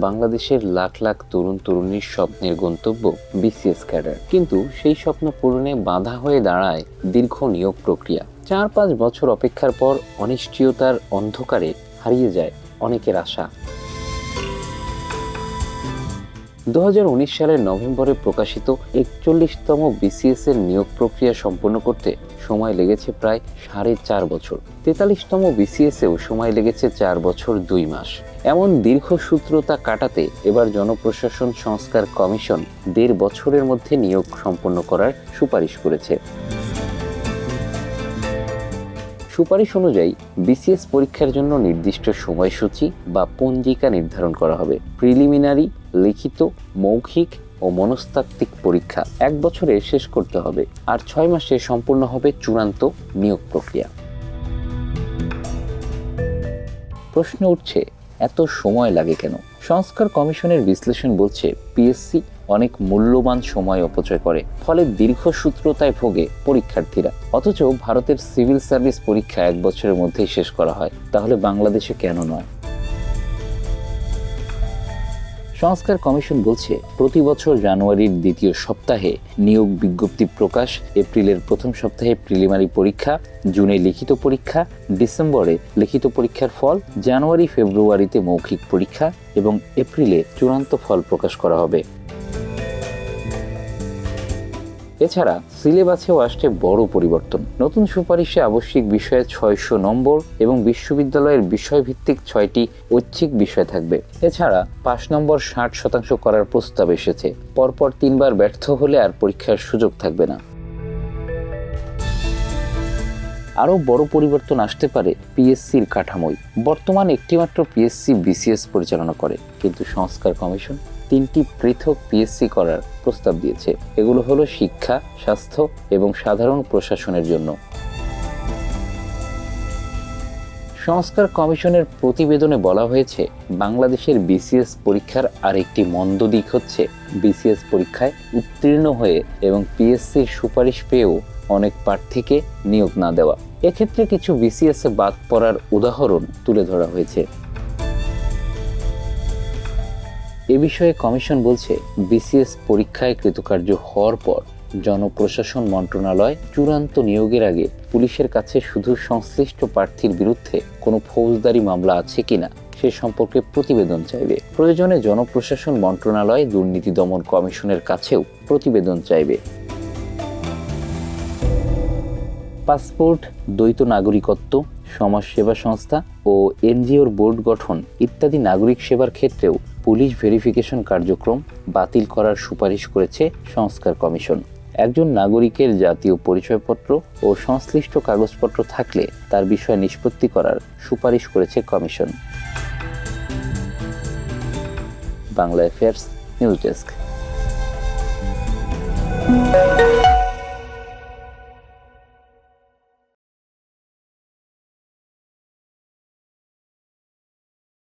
বাংলাদেশের লাখ লাখ তরুণ তরুণীর স্বপ্নের গন্তব্য বিসিএস ক্যাডার কিন্তু সেই স্বপ্ন পূরণে বাধা হয়ে দাঁড়ায় দীর্ঘ নিয়োগ প্রক্রিয়া। চার পাঁচ বছর অপেক্ষার পর অনিশ্চয়তার অন্ধকারে হারিয়ে যায় অনেকের আশা। দু হাজার উনিশ সালের নভেম্বরে প্রকাশিত একচল্লিশতম বিসিএস এর নিয়োগ প্রক্রিয়া সম্পন্ন করতে সময় লেগেছে প্রায় সাড়ে চার বছর। তেতাল্লিশতম বিসিএস এও সময় লেগেছে চার বছর দুই মাস। এমন দীর্ঘসূত্রতা কাটাতে এবার জনপ্রশাসন সংস্কার কমিশন দেড় বছরের মধ্যে নিয়োগ সম্পন্ন করার সুপারিশ করেছে। সুপারিশ অনুযায়ী বিসিএস পরীক্ষার জন্য নির্দিষ্ট সময়সূচি বা পঞ্জিকা নির্ধারণ করা হবে। প্রিলিমিনারি লিখিত, মৌখিক ও মনস্তাত্ত্বিক পরীক্ষা এক বছরে শেষ করতে হবে আর ছয় মাসে সম্পূর্ণ হবে চূড়ান্ত নিয়োগ প্রক্রিয়া। প্রশ্ন উঠছে, এত সময় লাগে কেন? সংস্কার কমিশনের বিশ্লেষণ বলছে পিএসসি অনেক মূল্যবান সময় অপচয় করে, ফলে দীর্ঘসূত্রতায় ভোগে পরীক্ষার্থীরা। অথচ ভারতের সিভিল সার্ভিস পরীক্ষা এক বছরের মধ্যেই শেষ করা হয়, তাহলে বাংলাদেশে কেন নয়? সংস্কার কমিশন বলছে, প্রতি বছর জানুয়ারির দ্বিতীয় সপ্তাহে নিয়োগ বিজ্ঞপ্তি প্রকাশ, এপ্রিলের প্রথম সপ্তাহে প্রিলিমারি পরীক্ষা, জুনে লিখিত পরীক্ষা, ডিসেম্বরে লিখিত পরীক্ষার ফল, জানুয়ারি, ফেব্রুয়ারিতে মৌখিক পরীক্ষা এবং এপ্রিলে চূড়ান্ত ফল প্রকাশ করা হবে। এছাড়া সিলেবাসেও আসছে বড় পরিবর্তন। নতুন সুপারিশে আবশ্যিক বিষয়ে ছয়শো নম্বর এবং বিশ্ববিদ্যালয়ের বিষয়ভিত্তিক ছয়টি ঐচ্ছিক বিষয় থাকবে। এছাড়া পাঁচ নম্বর ষাট শতাংশ করার প্রস্তাব এসেছে। পরপর তিনবার ব্যর্থ হলে আর পরীক্ষার সুযোগ থাকবে না। আরও বড় পরিবর্তন আসতে পারে পিএসসির কাঠামোয়। বর্তমান একটিমাত্র পিএসসি বিসিএস পরিচালনা করে। কিন্তু সংস্কার কমিশন তিনটি পৃথক পিএসসি করার প্রস্তাব দিয়েছে। এগুলো হলো শিক্ষা, স্বাস্থ্য এবং সাধারণ প্রশাসনের জন্য। সংস্কার কমিশনের প্রতিবেদনে বলা হয়েছে, বাংলাদেশের বিসিএস পরীক্ষার আরেকটি মন্দ দিক হচ্ছে বিসিএস পরীক্ষায় উত্তীর্ণ হয়ে এবং পিএসসির সুপারিশ পেয়েও অনেক প্রার্থীকে নিয়োগ না দেওয়া। এক্ষেত্রে কিছু বিসিএস বাদ পড়ার উদাহরণ তুলে ধরা হয়েছে। এ বিষয়ে কমিশন বলছে, বিসিএস পরীক্ষায় কৃতকার্য হওয়ার পর জনপ্রশাসন মন্ত্রণালয় চূড়ান্ত নিয়োগের আগে পুলিশের কাছে শুধু সংশ্লিষ্ট প্রার্থীর বিরুদ্ধে কোনো ফৌজদারি মামলা আছে কিনা সে সম্পর্কে প্রতিবেদন চাইবে। প্রয়োজনে জনপ্রশাসন মন্ত্রণালয় দুর্নীতি দমন কমিশনের কাছেও প্রতিবেদন চাইবে। পাসপোর্ট, দ্বৈত নাগরিকত্ব, সমাজসেবা সংস্থা ও এনজিওর বোর্ড গঠন ইত্যাদি নাগরিক সেবার ক্ষেত্রেও পুলিশ ভেরিফিকেশন কার্যক্রম বাতিল করার সুপারিশ করেছে সংস্কার কমিশন। একজন নাগরিকের জাতীয় পরিচয়পত্র ও সংশ্লিষ্ট কাগজপত্র থাকলে তার বিষয়ে নিষ্পত্তি করার সুপারিশ করেছে commission. Bangla affairs news desk.